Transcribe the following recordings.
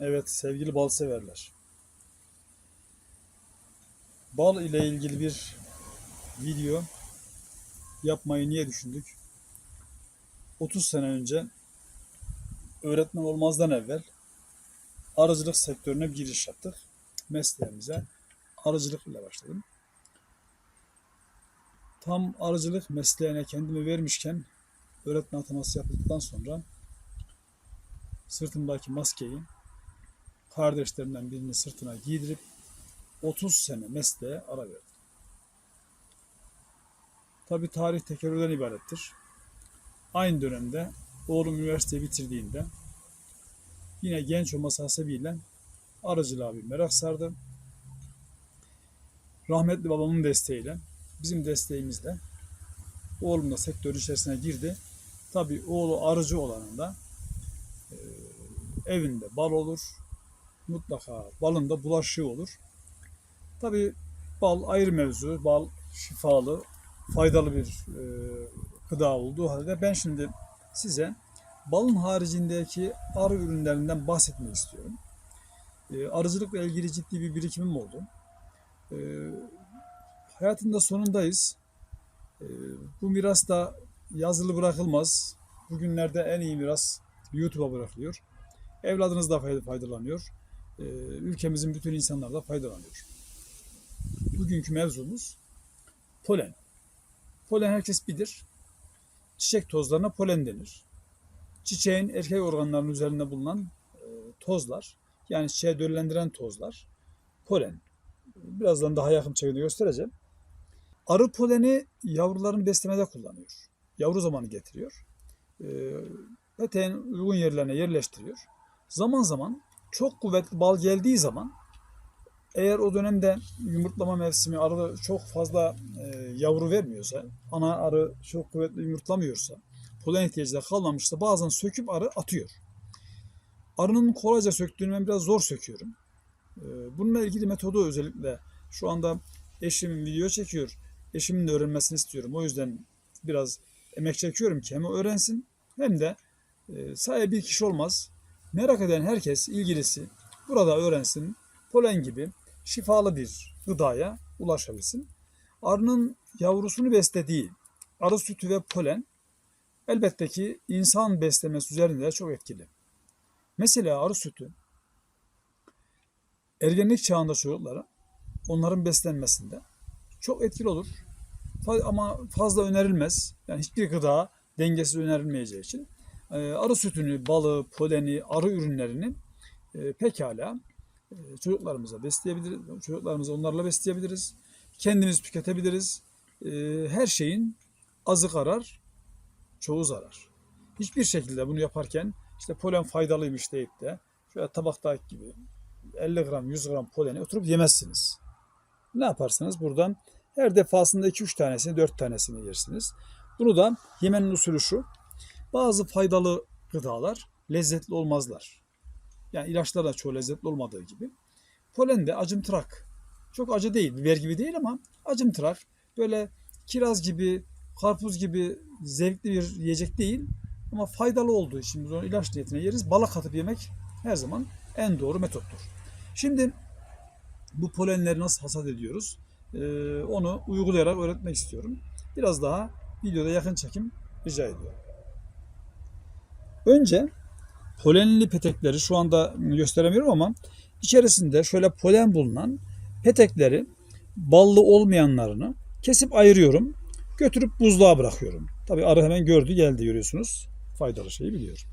Evet sevgili bal severler. Bal ile ilgili bir video yapmayı niye düşündük? 30 sene önce öğretmen olmazdan evvel arıcılık sektörüne bir giriş yaptık. Mesleğimize arıcılık ile başladım. Tam arıcılık mesleğine kendimi vermişken öğretmen ataması yapıldıktan sonra sırtımdaki maskeyi kardeşlerimden birini sırtına giydirip 30 sene mesleğe ara verdim. Tabi tarih tekerrürden ibarettir. Aynı dönemde oğlum üniversiteyi bitirdiğinde yine genç olması hasebiyle arıcılığa bir merak sardı. Rahmetli babamın desteğiyle, bizim desteğimizle oğlum da sektör içerisine girdi. Tabi oğlu arıcı olanında evinde bal olur, mutlaka balın da bulaşığı olur. Tabi bal ayrı mevzu. Bal şifalı, faydalı bir e, gıda olduğu halde ben şimdi size balın haricindeki arı ürünlerinden bahsetmek istiyorum. E, arıcılıkla ilgili ciddi bir birikimim oldu. E, hayatın da sonundayız. E, bu miras da yazılı bırakılmaz. Bugünlerde en iyi miras YouTube'a bırakılıyor. Evladınız da fay- faydalanıyor. E, ülkemizin bütün insanlar da faydalanıyor. Bugünkü mevzumuz polen. Polen herkes bilir. Çiçek tozlarına polen denir. Çiçeğin erkek organlarının üzerinde bulunan e, tozlar, yani çiçeği döllendiren tozlar, polen. Birazdan daha yakın çekimde göstereceğim. Arı poleni yavruların beslemede kullanıyor. Yavru zamanı getiriyor. E, peteğin uygun yerlerine yerleştiriyor. Zaman zaman çok kuvvetli bal geldiği zaman eğer o dönemde yumurtlama mevsimi arı çok fazla e, yavru vermiyorsa, ana arı çok kuvvetli yumurtlamıyorsa, polen ihtiyacı da kalmamışsa bazen söküp arı atıyor. Arının kolayca söktüğünü ben biraz zor söküyorum. E, bununla ilgili metodu özellikle şu anda eşim video çekiyor. Eşimin de öğrenmesini istiyorum. O yüzden biraz emek çekiyorum ki hem öğrensin hem de e, sadece bir kişi olmaz. Merak eden herkes, ilgilisi burada öğrensin. Polen gibi şifalı bir gıdaya ulaşabilsin. Arının yavrusunu beslediği arı sütü ve polen elbette ki insan beslemesi üzerinde de çok etkili. Mesela arı sütü ergenlik çağında çocuklara onların beslenmesinde çok etkili olur. Ama fazla önerilmez. Yani hiçbir gıda dengesiz önerilmeyeceği için arı sütünü, balı, poleni, arı ürünlerini e, pekala e, çocuklarımıza besleyebiliriz. Çocuklarımızı onlarla besleyebiliriz. Kendimiz tüketebiliriz. E, Her şeyin azı karar, çoğu zarar. Hiçbir şekilde bunu yaparken işte polen faydalıymış deyip de şöyle tabaktaki gibi 50 gram 100 gram poleni oturup yemezsiniz. Ne yaparsınız? Buradan her defasında 2-3 tanesini 4 tanesini yersiniz. Bunu da yemenin usulü şu. Bazı faydalı gıdalar lezzetli olmazlar. Yani ilaçlar da çoğu lezzetli olmadığı gibi. Polen de acımtırak. Çok acı değil, biber gibi değil ama acımtırak. Böyle kiraz gibi, karpuz gibi zevkli bir yiyecek değil. Ama faydalı olduğu için biz onu ilaç niyetine yeriz. Bala katıp yemek her zaman en doğru metottur. Şimdi bu polenleri nasıl hasat ediyoruz? Ee, onu uygulayarak öğretmek istiyorum. Biraz daha videoda yakın çekim rica ediyorum. Önce polenli petekleri şu anda gösteremiyorum ama içerisinde şöyle polen bulunan petekleri ballı olmayanlarını kesip ayırıyorum. Götürüp buzluğa bırakıyorum. Tabi arı hemen gördü geldi görüyorsunuz. Faydalı şeyi biliyor.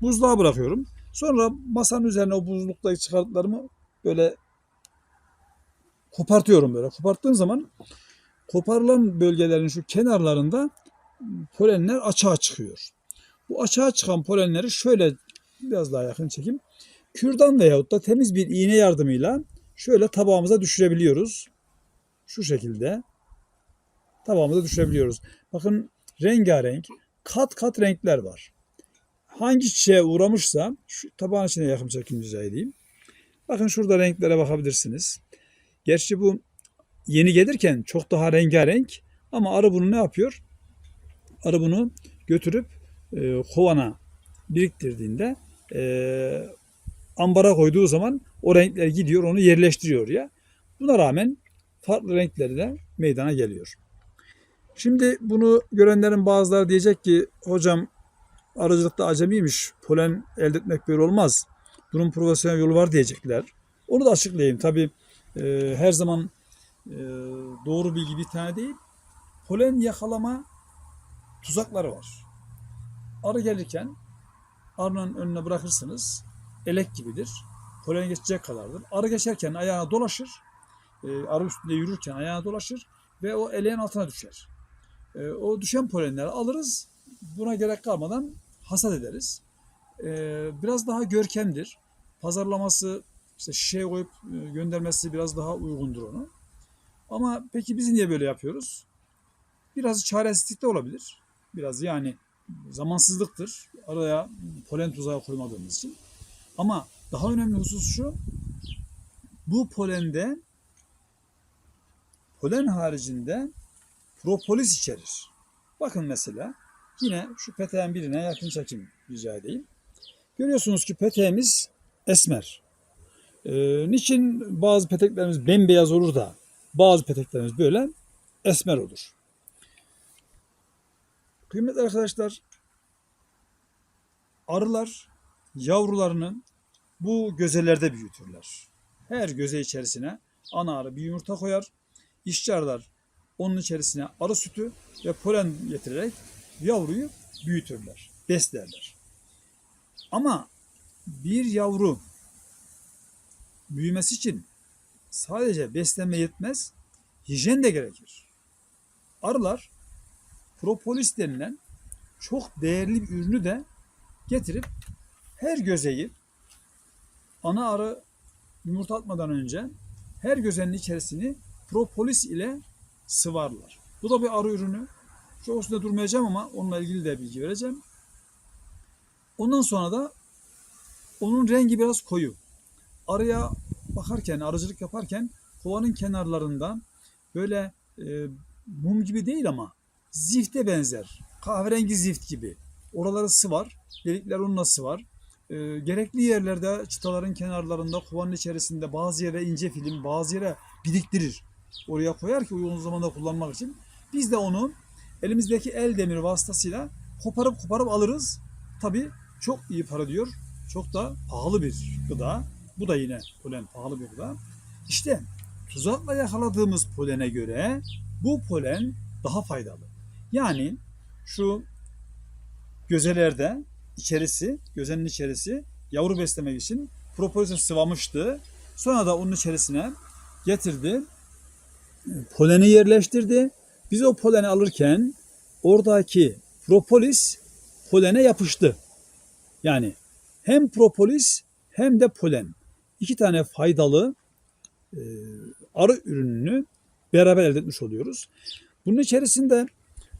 Buzluğa bırakıyorum. Sonra masanın üzerine o buzluktaki çıkarttıklarımı böyle kopartıyorum böyle. Koparttığım zaman koparılan bölgelerin şu kenarlarında polenler açığa çıkıyor. Bu açığa çıkan polenleri şöyle biraz daha yakın çekim. Kürdan veyahut da temiz bir iğne yardımıyla şöyle tabağımıza düşürebiliyoruz. Şu şekilde tabağımıza düşürebiliyoruz. Bakın rengarenk kat kat renkler var. Hangi çiçeğe uğramışsa şu tabağın içine yakın çekim rica edeyim. Bakın şurada renklere bakabilirsiniz. Gerçi bu yeni gelirken çok daha rengarenk ama arı bunu ne yapıyor? Arı bunu götürüp e, kovana biriktirdiğinde e, ambara koyduğu zaman o renkler gidiyor onu yerleştiriyor ya. Buna rağmen farklı renkleri de meydana geliyor. Şimdi bunu görenlerin bazıları diyecek ki hocam arıcılıkta acemiymiş. Polen elde etmek böyle olmaz. Bunun profesyonel yolu var diyecekler. Onu da açıklayayım. Tabii e, her zaman e, doğru bilgi bir tane değil. Polen yakalama tuzakları var. Arı gelirken arının önüne bırakırsınız. Elek gibidir. Polen geçecek kadardır. Arı geçerken ayağına dolaşır. E, arı üstünde yürürken ayağına dolaşır ve o eleğin altına düşer. E, o düşen polenleri alırız. Buna gerek kalmadan hasat ederiz. E, biraz daha görkemdir. Pazarlaması işte şişeye koyup e, göndermesi biraz daha uygundur onu. Ama peki biz niye böyle yapıyoruz? Biraz çaresizlik de olabilir. Biraz yani zamansızlıktır. Araya polen tuzağı koymadığımız için. Ama daha önemli husus şu. Bu polende polen haricinde propolis içerir. Bakın mesela yine şu peteğin birine yakın çekim rica edeyim. Görüyorsunuz ki peteğimiz esmer. Ee, niçin bazı peteklerimiz bembeyaz olur da bazı peteklerimiz böyle esmer olur. Kıymetli arkadaşlar arılar yavrularını bu gözelerde büyütürler. Her göze içerisine ana arı bir yumurta koyar. İşçi arılar onun içerisine arı sütü ve polen getirerek yavruyu büyütürler, beslerler. Ama bir yavru büyümesi için sadece beslenme yetmez, hijyen de gerekir. Arılar propolis denilen çok değerli bir ürünü de getirip her gözeyi ana arı yumurta atmadan önce her gözenin içerisini propolis ile sıvarlar. Bu da bir arı ürünü. Çok üstünde durmayacağım ama onunla ilgili de bilgi vereceğim. Ondan sonra da onun rengi biraz koyu. Arıya bakarken, arıcılık yaparken kovanın kenarlarında böyle e, mum gibi değil ama zifte benzer. Kahverengi zift gibi. Oraları sıvar. Delikler onunla sıvar. E, gerekli yerlerde çıtaların kenarlarında kovanın içerisinde bazı yere ince film bazı yere biriktirir. Oraya koyar ki uygun zamanda kullanmak için. Biz de onu elimizdeki el demiri vasıtasıyla koparıp koparıp alırız. Tabi çok iyi para diyor. Çok da pahalı bir gıda. Bu da yine polen pahalı bir gıda. İşte tuzakla yakaladığımız polene göre bu polen daha faydalı. Yani şu gözelerde içerisi, gözenin içerisi yavru beslemek için propolisle sıvamıştı. Sonra da onun içerisine getirdi. Poleni yerleştirdi. Biz o poleni alırken oradaki propolis polene yapıştı. Yani hem propolis hem de polen. iki tane faydalı e, arı ürününü beraber elde etmiş oluyoruz. Bunun içerisinde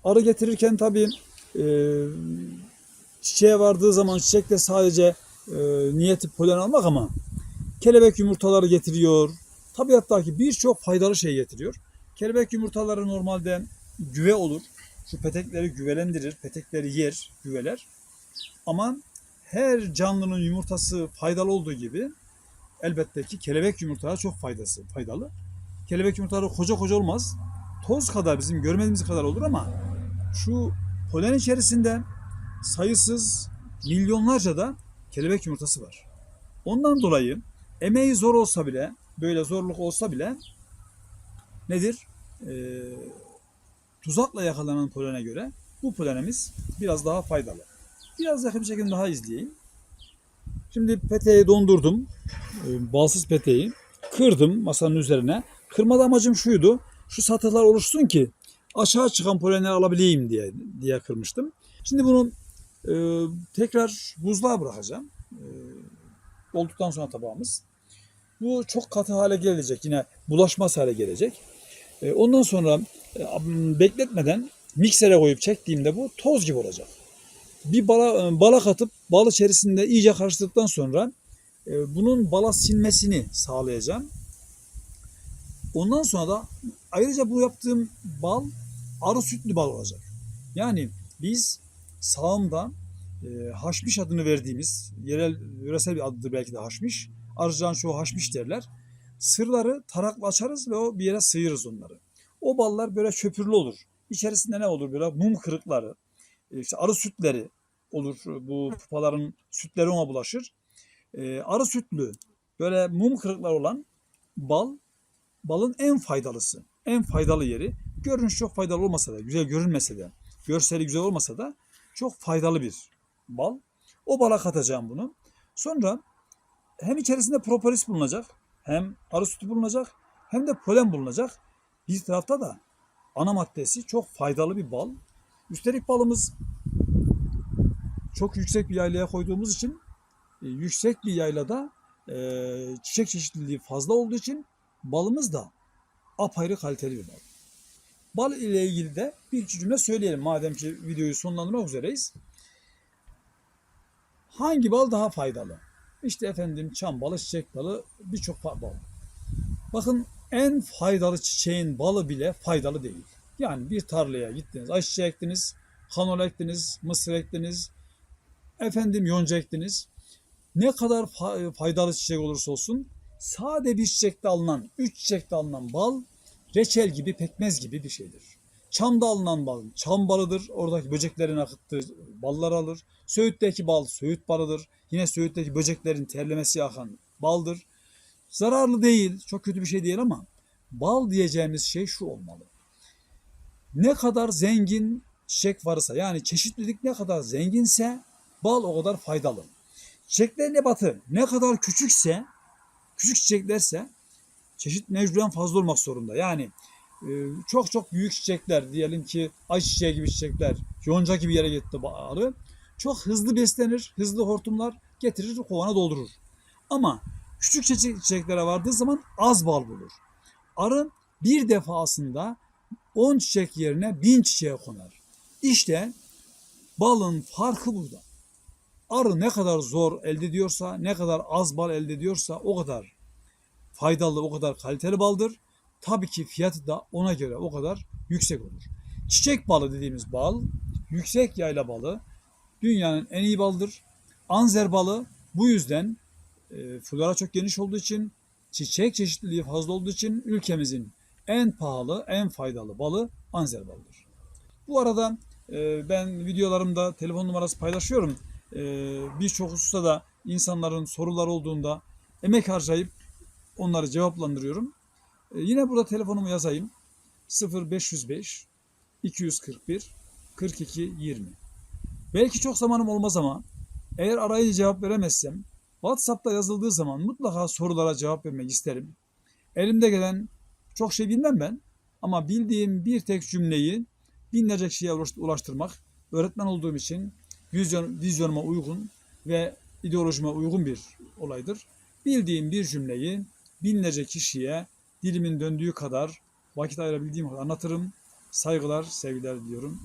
arı getirirken tabii e, çiçeğe vardığı zaman çiçekte sadece e, niyeti polen almak ama kelebek yumurtaları getiriyor. Tabiattaki birçok faydalı şey getiriyor. Kelebek yumurtaları normalde güve olur. Şu petekleri güvelendirir, petekleri yer, güveler. Ama her canlının yumurtası faydalı olduğu gibi elbette ki kelebek yumurtaları çok faydası, faydalı. Kelebek yumurtaları koca koca olmaz. Toz kadar bizim görmediğimiz kadar olur ama şu polen içerisinde sayısız milyonlarca da kelebek yumurtası var. Ondan dolayı emeği zor olsa bile, böyle zorluk olsa bile nedir? Ee, tuzakla yakalanan polene göre bu polenimiz biraz daha faydalı. Biraz yakın bir şekilde daha izleyeyim. Şimdi peteği dondurdum. Ee, balsız peteği. Kırdım masanın üzerine. Kırmada amacım şuydu. Şu satılar oluşsun ki aşağı çıkan polenleri alabileyim diye diye kırmıştım. Şimdi bunu e, tekrar buzluğa bırakacağım. E, olduktan sonra tabağımız. Bu çok katı hale gelecek. Yine bulaşmaz hale gelecek. E, ondan sonra e, bekletmeden miksere koyup çektiğimde bu toz gibi olacak. Bir bala, e, bala katıp bal içerisinde iyice karıştırdıktan sonra e, bunun bala sinmesini sağlayacağım. Ondan sonra da ayrıca bu yaptığım bal arı sütlü bal olacak. Yani biz sağımda e, haşmiş adını verdiğimiz yerel yöresel bir adıdır belki de haşmiş. Arıcıların çoğu haşmiş derler. Sırları tarakla açarız ve o bir yere sıyırırız onları. O ballar böyle köpürlü olur. İçerisinde ne olur böyle mum kırıkları, e, işte arı sütleri olur. Bu pupaların sütleri ona bulaşır. E, arı sütlü böyle mum kırıkları olan bal balın en faydalısı. En faydalı yeri. Görünüş çok faydalı olmasa da, güzel görünmese de, görseli güzel olmasa da çok faydalı bir bal. O bala katacağım bunu. Sonra hem içerisinde propolis bulunacak, hem arı sütü bulunacak, hem de polen bulunacak. Bir tarafta da ana maddesi çok faydalı bir bal. Üstelik balımız çok yüksek bir yaylaya koyduğumuz için e, yüksek bir yaylada e, çiçek çeşitliliği fazla olduğu için balımız da apayrı kaliteli bir bal. Bal ile ilgili de bir iki cümle söyleyelim madem ki videoyu sonlandırmak üzereyiz. Hangi bal daha faydalı? İşte efendim çam balı, çiçek balı, birçok bal. Bakın en faydalı çiçeğin balı bile faydalı değil. Yani bir tarlaya gittiniz, ayçiçeği ektiniz, kanola ektiniz, mısır ektiniz, efendim yonca ektiniz. Ne kadar fa- faydalı çiçek olursa olsun sade bir çiçekte alınan, üç çiçekte alınan bal reçel gibi, pekmez gibi bir şeydir. Çamda alınan bal, çam balıdır. Oradaki böceklerin akıttığı ballar alır. Söğüt'teki bal, söğüt balıdır. Yine Söğüt'teki böceklerin terlemesi akan baldır. Zararlı değil, çok kötü bir şey değil ama bal diyeceğimiz şey şu olmalı. Ne kadar zengin çiçek varsa yani çeşitlilik ne kadar zenginse bal o kadar faydalı. Çiçeklerin ebatı ne kadar küçükse, küçük çiçeklerse çeşit mecburen fazla olmak zorunda. Yani e, çok çok büyük çiçekler diyelim ki ayçiçeği gibi çiçekler, yonca gibi yere gitti arı. Çok hızlı beslenir, hızlı hortumlar getirir, kovana doldurur. Ama küçük çiçek, çiçeklere vardığı zaman az bal bulur. Arı bir defasında 10 çiçek yerine 1000 çiçeğe konar. İşte balın farkı burada. Arı ne kadar zor elde ediyorsa, ne kadar az bal elde ediyorsa o kadar faydalı, o kadar kaliteli baldır. Tabii ki fiyatı da ona göre o kadar yüksek olur. Çiçek balı dediğimiz bal, yüksek yayla balı dünyanın en iyi balıdır. Anzer balı bu yüzden e, flora çok geniş olduğu için, çiçek çeşitliliği fazla olduğu için ülkemizin en pahalı, en faydalı balı Anzer balıdır. Bu arada e, ben videolarımda telefon numarası paylaşıyorum. E, Birçok hususta da insanların soruları olduğunda emek harcayıp onları cevaplandırıyorum. E, yine burada telefonumu yazayım. 0505 241 42 20. Belki çok zamanım olmaz ama eğer arayı cevap veremezsem WhatsApp'ta yazıldığı zaman mutlaka sorulara cevap vermek isterim. Elimde gelen çok şey bilmem ben ama bildiğim bir tek cümleyi binlerce kişiye ulaş- ulaştırmak öğretmen olduğum için vizyon, vizyonuma uygun ve ideolojime uygun bir olaydır. Bildiğim bir cümleyi binlerce kişiye dilimin döndüğü kadar vakit ayırabildiğim kadar anlatırım. Saygılar, sevgiler diliyorum.